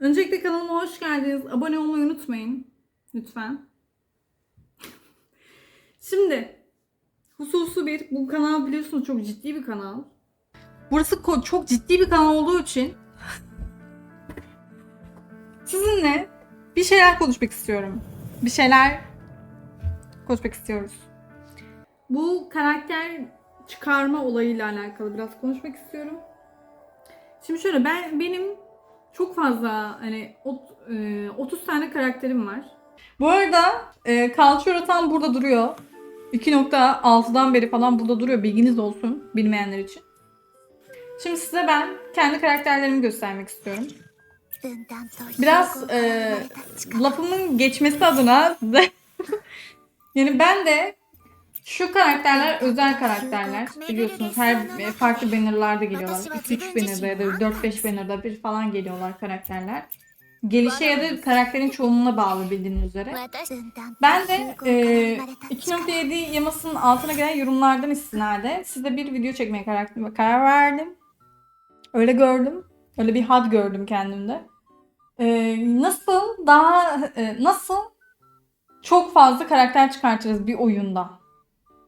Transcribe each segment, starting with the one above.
Öncelikle kanalıma hoş geldiniz. Abone olmayı unutmayın. Lütfen. Şimdi hususu bir. Bu kanal biliyorsunuz çok ciddi bir kanal. Burası çok ciddi bir kanal olduğu için sizinle bir şeyler konuşmak istiyorum. Bir şeyler konuşmak istiyoruz. Bu karakter çıkarma olayıyla alakalı biraz konuşmak istiyorum. Şimdi şöyle ben benim çok fazla hani ot- e, 30 tane karakterim var. Bu arada e, Culture tam burada duruyor. 2.6'dan beri falan burada duruyor. Bilginiz olsun bilmeyenler için. Şimdi size ben kendi karakterlerimi göstermek istiyorum. Biraz e, lafımın geçmesi adına yani ben de şu karakterler özel karakterler. Biliyorsunuz her farklı bannerlarda geliyorlar. 2-3 bannerda ya da 4-5 bannerda bir falan geliyorlar karakterler. Gelişe ya da karakterin çoğunluğuna bağlı bildiğiniz üzere. Ben de e, 2.7 yamasının altına gelen yorumlardan istinade size bir video çekmeye karar, karar verdim. Öyle gördüm. Öyle bir had gördüm kendimde. E, nasıl daha e, nasıl çok fazla karakter çıkartırız bir oyunda?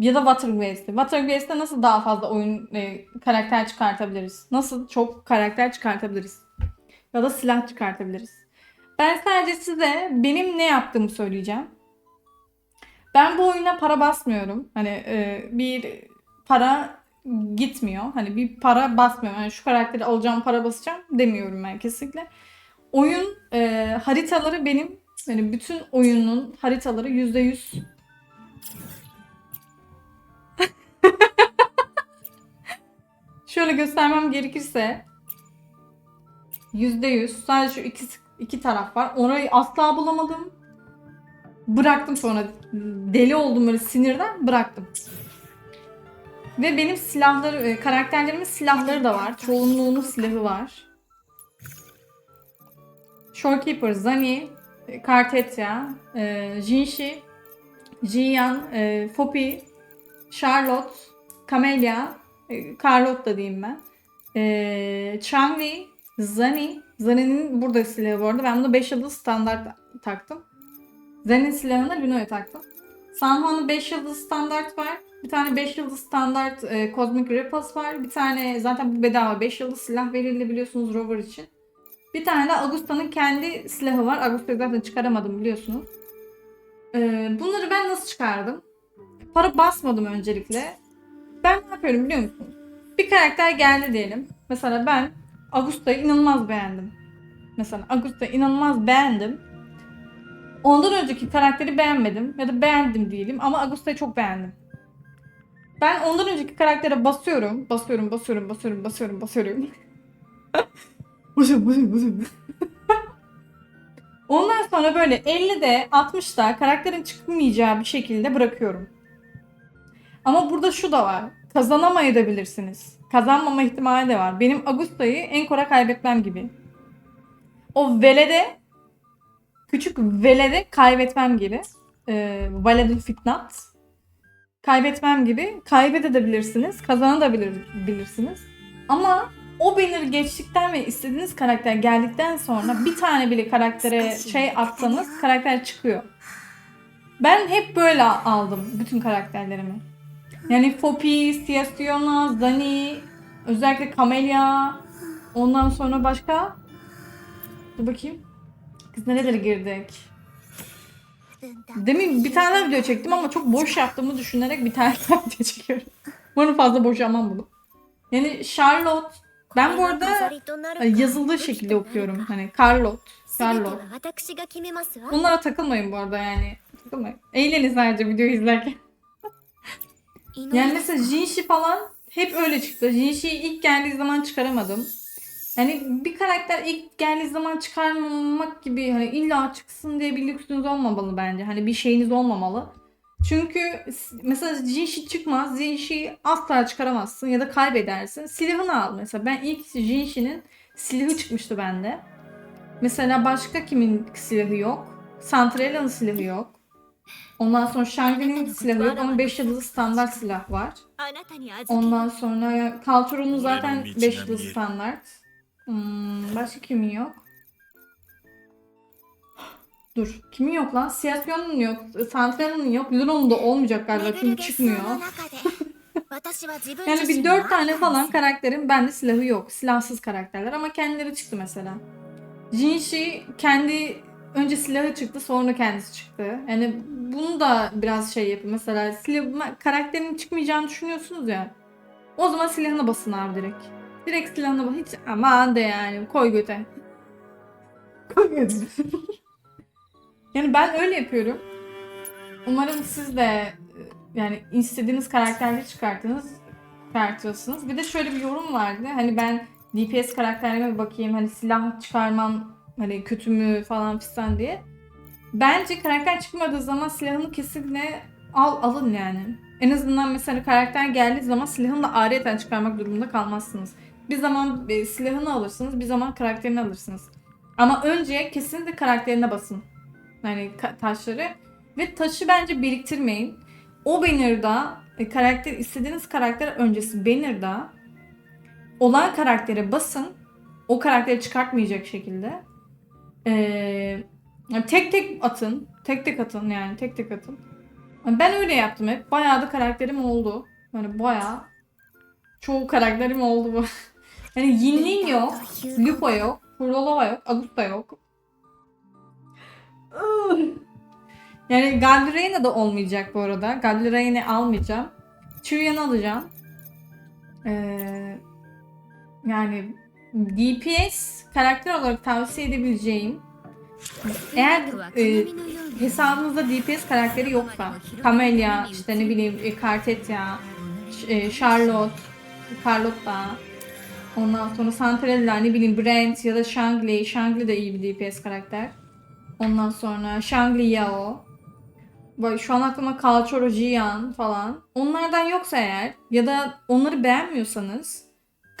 Ya da Waterways'te. Waterways'te nasıl daha fazla oyun e, karakter çıkartabiliriz? Nasıl çok karakter çıkartabiliriz? Ya da silah çıkartabiliriz? Ben sadece size benim ne yaptığımı söyleyeceğim. Ben bu oyuna para basmıyorum. Hani e, bir para gitmiyor. Hani bir para basmıyorum. Yani şu karakteri alacağım para basacağım demiyorum ben kesinlikle. Oyun e, haritaları benim yani bütün oyunun haritaları %100 Şöyle göstermem gerekirse %100 sadece şu iki, iki taraf var. Orayı asla bulamadım. Bıraktım sonra. Deli oldum böyle sinirden bıraktım. Ve benim silahları, e, karakterlerimin silahları da var. Çoğunluğunun silahı var. Shorekeeper, Zani, e, Kartetya, e, Jinshi, Jiyan, e, Fopi, Charlotte, Camellia, Carlotte da diyeyim ben. E, Changli, Zani. Zani'nin burada silahı bu arada. Ben bunu 5 yıldız standart taktım. Zani'nin silahını Luno'ya taktım. Sanhon'un 5 yıldız standart var. Bir tane 5 yıldız standart e, Cosmic Ripples var. Bir tane zaten bu bedava 5 yıldız silah verildi biliyorsunuz Rover için. Bir tane de Agusta'nın kendi silahı var. Agusta'yı zaten çıkaramadım biliyorsunuz. E, bunları ben nasıl çıkardım? Para basmadım öncelikle. Ben ne yapıyorum biliyor musunuz? Bir karakter geldi diyelim. Mesela ben Agusta'yı inanılmaz beğendim. Mesela Agusta'yı inanılmaz beğendim. Ondan önceki karakteri beğenmedim ya da beğendim diyelim ama Agusta'yı çok beğendim. Ben ondan önceki karaktere basıyorum, basıyorum, basıyorum, basıyorum, basıyorum, basıyorum. basıyorum, basıyorum, basıyorum. Ondan sonra böyle 50'de 60'da karakterin çıkmayacağı bir şekilde bırakıyorum. Ama burada şu da var. Kazanamayabilirsiniz. Kazanmama ihtimali de var. Benim Agusta'yı Enkor'a kaybetmem gibi. O Velede küçük Velede kaybetmem gibi. Ee, Valedül Fitnat kaybetmem gibi kaybedebilirsiniz. Kazanabilirsiniz. Ama o banner geçtikten ve istediğiniz karakter geldikten sonra bir tane bile karaktere şey atsanız karakter çıkıyor. Ben hep böyle aldım bütün karakterlerimi. Yani Fopi, Siastiona, Zani, özellikle Camellia, ondan sonra başka Dur bakayım. Kız nerelere girdik? Demin bir tane daha video çektim ama çok boş yaptığımı düşünerek bir tane daha video çekiyorum. Umarım fazla boş yapmam bunu. Yani Charlotte, ben bu arada e, yazıldığı şekilde okuyorum. Hani Carlotte, Charlotte. Bunlara takılmayın bu arada yani. Takılmayın. Eğlenin sadece videoyu izlerken. Yani mesela Jinshi falan hep öyle çıktı. Jinshi'yi ilk geldiği zaman çıkaramadım. Yani bir karakter ilk geldiği zaman çıkarmamak gibi hani illa çıksın diye bir lüksünüz olmamalı bence. Hani bir şeyiniz olmamalı. Çünkü mesela Jinshi çıkmaz. Jinshi'yi asla çıkaramazsın ya da kaybedersin. Silahını al mesela. Ben ilk Jinshi'nin silahı çıkmıştı bende. Mesela başka kimin silahı yok? Santrella'nın silahı yok. Ondan sonra Shangyu'nun silahı yok ama 5 yıldızlı standart silah var. Ondan sonra Kalturo'nun zaten 5 yıldızlı standart. Hmm, başka kimin yok? Dur. Kimin yok lan? Siyasyon'un yok. Santral'ın yok. Lunon'un da olmayacak galiba çünkü çıkmıyor. yani bir 4 tane falan karakterin bende silahı yok. Silahsız karakterler ama kendileri çıktı mesela. Jinshi kendi önce silahı çıktı sonra kendisi çıktı. Yani bunu da biraz şey yapın. Mesela silah, karakterin çıkmayacağını düşünüyorsunuz ya. O zaman silahına basın abi direkt. Direkt silahına basın. Hiç aman de yani koy göte. Koy göte. yani ben öyle yapıyorum. Umarım siz de e, yani istediğiniz karakterleri çıkartınız çıkartıyorsunuz. Bir de şöyle bir yorum vardı. Hani ben DPS karakterlerime bir bakayım. Hani silah çıkarmam hani kötü mü falan fistan diye. Bence karakter çıkmadığı zaman silahını kesinlikle al alın yani. En azından mesela karakter geldiği zaman silahını da ayrıyeten çıkarmak durumunda kalmazsınız. Bir zaman e, silahını alırsınız, bir zaman karakterini alırsınız. Ama önce kesinlikle karakterine basın. Yani taşları. Ve taşı bence biriktirmeyin. O banner'da e, karakter istediğiniz karakter öncesi banner'da olan karaktere basın. O karakteri çıkartmayacak şekilde. Ee, tek tek atın. Tek tek atın yani tek tek atın. Ben öyle yaptım hep. Bayağı da karakterim oldu. Yani bayağı çoğu karakterim oldu bu. yani Yinlin yok. Lupo yok. Furolova yok. Augusta yok. Yani Galdraina da olmayacak bu arada. Galdrain'i almayacağım. Chuyan'ı alacağım. Ee, yani DPS karakter olarak tavsiye edebileceğim eğer e, hesabınızda DPS karakteri yoksa Camellia, işte ne bileyim e, Cartetia, e, Charlotte, Carlotta ondan sonra Santrella, ne bileyim Brent ya da Shangli. Shangli de iyi bir DPS karakter. Ondan sonra Shangli Yao. Şu an aklıma Kalchoro Jian falan. Onlardan yoksa eğer ya da onları beğenmiyorsanız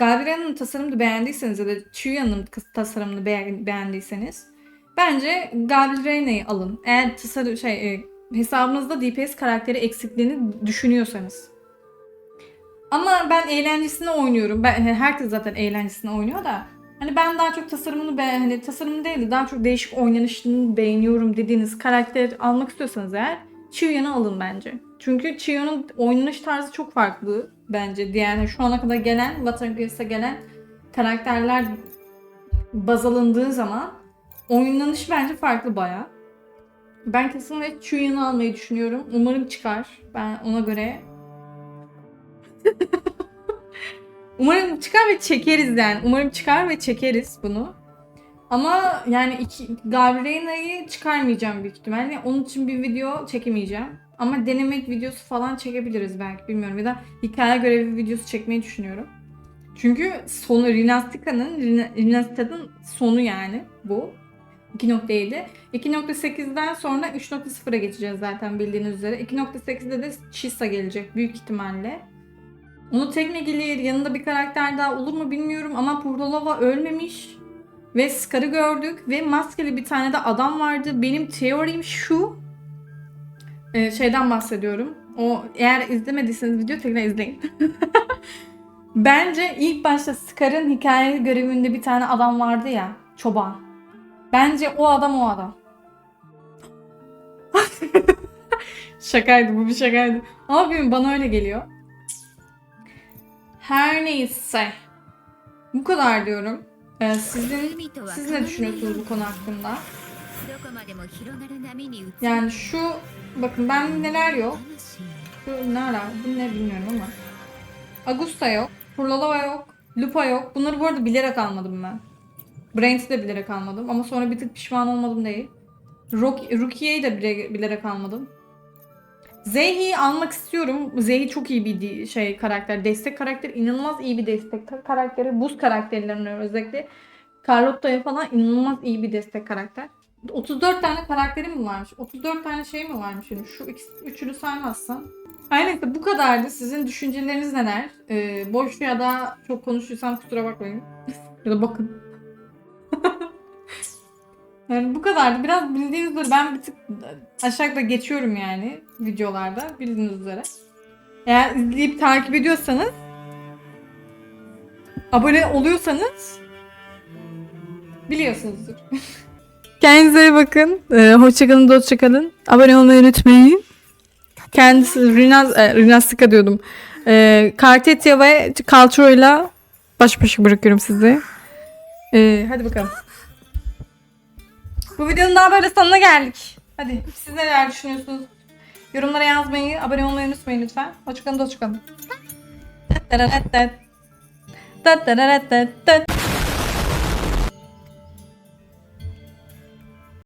Galdrain'in tasarımını beğendiyseniz ya da Chuya'nın tasarımını beğen- beğendiyseniz bence Galdrain'i alın. Eğer tasarım şey e, hesabınızda DPS karakteri eksikliğini düşünüyorsanız. Ama ben eğlencesine oynuyorum. Ben herkes zaten eğlencesine oynuyor da hani ben daha çok tasarımını be hani tasarımı değil de daha çok değişik oynanışını beğeniyorum dediğiniz karakter almak istiyorsanız eğer Chiyon'u alın bence. Çünkü Chiyon'un oynanış tarzı çok farklı bence. Yani şu ana kadar gelen, Water Gears'a gelen karakterler baz alındığı zaman oynanış bence farklı baya. Ben kesinlikle Chuyon'u almayı düşünüyorum. Umarım çıkar. Ben ona göre Umarım çıkar ve çekeriz yani. Umarım çıkar ve çekeriz bunu. Ama yani iki, Gabriela'yı çıkarmayacağım büyük ihtimalle. Onun için bir video çekemeyeceğim. Ama denemek videosu falan çekebiliriz belki bilmiyorum. Ya da hikaye görevi videosu çekmeyi düşünüyorum. Çünkü sonu Rinastika'nın Rina- Rinastika'nın sonu yani bu. 2.7. 2.8'den sonra 3.0'a geçeceğiz zaten bildiğiniz üzere. 2.8'de de Chisa gelecek büyük ihtimalle. Onu tekne gelir, yanında bir karakter daha olur mu bilmiyorum ama Purdolova ölmemiş. Ve Scar'ı gördük ve maskeli bir tane de adam vardı. Benim teorim şu. Ee, şeyden bahsediyorum. O eğer izlemediyseniz video tekrar izleyin. Bence ilk başta Scar'ın hikaye görevinde bir tane adam vardı ya. Çoban. Bence o adam o adam. şakaydı bu bir şakaydı. Ama bilmiyorum bana öyle geliyor. Her neyse. Bu kadar diyorum. Ee, sizin siz ne düşünüyorsunuz bu konu hakkında? Yani şu bakın ben neler yok. Şu ne ara? Bu ne bilmiyorum ama. Augusta yok. Furlalova yok. Lupa yok. Bunları bu arada bilerek almadım ben. Brent'i de bilerek almadım. Ama sonra bir tık pişman olmadım değil. Rock, Rukiye'yi de bile- bilerek almadım. Zeyhi'yi almak istiyorum. Zeyhi çok iyi bir şey karakter. Destek karakter. inanılmaz iyi bir destek ka- karakteri. Buz karakterlerine özellikle. Carlotta'ya falan inanılmaz iyi bir destek karakter. 34 tane karakterim mi varmış? 34 tane şey mi varmış? şimdi? Şu ikisi, üçünü saymazsam. Aynen işte bu kadardı. Sizin düşünceleriniz neler? Ee, boş ya da çok konuştuysam kusura bakmayın. ya da bakın. Yani bu kadardı. Biraz bildiğiniz üzere ben bir tık aşağıda geçiyorum yani videolarda bildiğiniz üzere. Eğer izleyip takip ediyorsanız abone oluyorsanız biliyorsunuzdur. Kendinize iyi bakın. Ee, hoşçakalın, hoşçakalın. Abone olmayı unutmayın. Kendisi Rinaz, e, Rinastika diyordum. Ee, Kartetya ve Caltro'yla baş başa bırakıyorum sizi. Ee, hadi bakalım. Bu videonun daha böyle sonuna geldik. Hadi siz neler düşünüyorsunuz? Yorumlara yazmayı, abone olmayı unutmayın lütfen. Hoşçakalın, hoşçakalın.